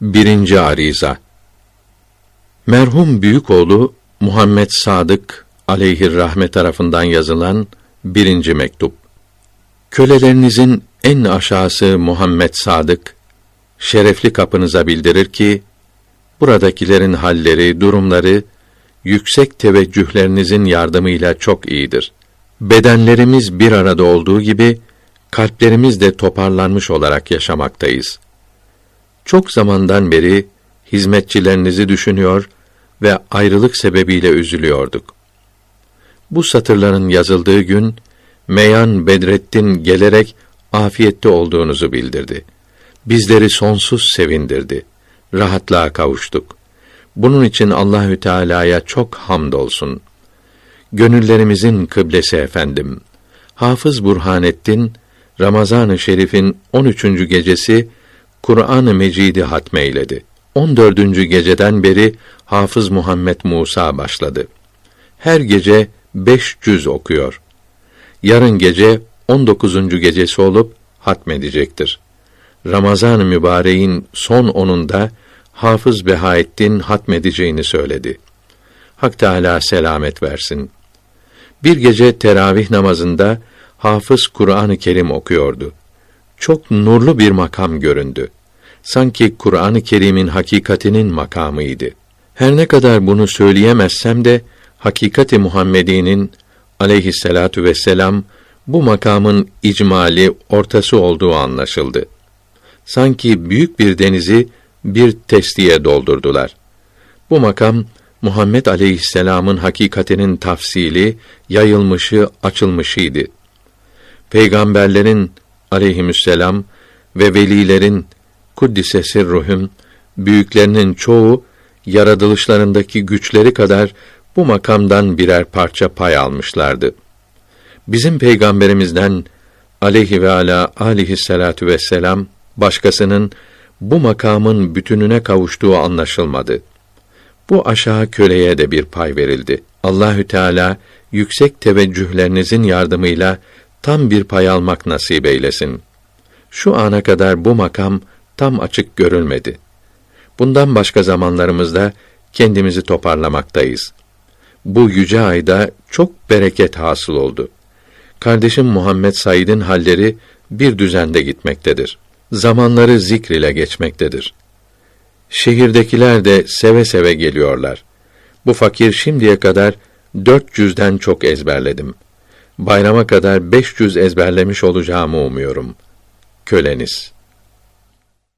Birinci Ariza Merhum büyük oğlu Muhammed Sadık aleyhir tarafından yazılan birinci mektup. Kölelerinizin en aşağısı Muhammed Sadık, şerefli kapınıza bildirir ki, buradakilerin halleri, durumları, yüksek teveccühlerinizin yardımıyla çok iyidir. Bedenlerimiz bir arada olduğu gibi, kalplerimiz de toparlanmış olarak yaşamaktayız. Çok zamandan beri hizmetçilerinizi düşünüyor ve ayrılık sebebiyle üzülüyorduk. Bu satırların yazıldığı gün Meyan Bedrettin gelerek afiyette olduğunuzu bildirdi. Bizleri sonsuz sevindirdi. Rahatlığa kavuştuk. Bunun için Allahü Teala'ya çok hamdolsun. Gönüllerimizin kıblesi efendim. Hafız Burhanettin Ramazan-ı Şerif'in 13. gecesi Kur'an-ı Mecid'i hatmeyledi. 14. geceden beri Hafız Muhammed Musa başladı. Her gece beş cüz okuyor. Yarın gece 19. gecesi olup hatmedecektir. Ramazan-ı Mübareğin son onunda Hafız Behaettin hatmedeceğini söyledi. Hak Teâlâ selamet versin. Bir gece teravih namazında Hafız Kur'an-ı Kerim okuyordu. Çok nurlu bir makam göründü. Sanki Kur'an-ı Kerim'in hakikatinin makamıydı. Her ne kadar bunu söyleyemezsem de hakikati Muhammedi'nin aleyhisselatu vesselam bu makamın icmali ortası olduğu anlaşıldı. Sanki büyük bir denizi bir testiye doldurdular. Bu makam Muhammed aleyhisselamın hakikatinin tafsili, yayılmışı, açılmışıydı. Peygamberlerin aleyhisselam ve velilerin kuddise sirruhum büyüklerinin çoğu yaratılışlarındaki güçleri kadar bu makamdan birer parça pay almışlardı. Bizim peygamberimizden aleyhi ve ala aleyhissalatu vesselam başkasının bu makamın bütününe kavuştuğu anlaşılmadı. Bu aşağı köleye de bir pay verildi. Allahü Teala yüksek teveccühlerinizin yardımıyla tam bir pay almak nasip eylesin. Şu ana kadar bu makam tam açık görülmedi. Bundan başka zamanlarımızda kendimizi toparlamaktayız. Bu yüce ayda çok bereket hasıl oldu. Kardeşim Muhammed Said'in halleri bir düzende gitmektedir. Zamanları zikr ile geçmektedir. Şehirdekiler de seve seve geliyorlar. Bu fakir şimdiye kadar dört cüzden çok ezberledim. Bayrama kadar beş cüz ezberlemiş olacağımı umuyorum. Köleniz.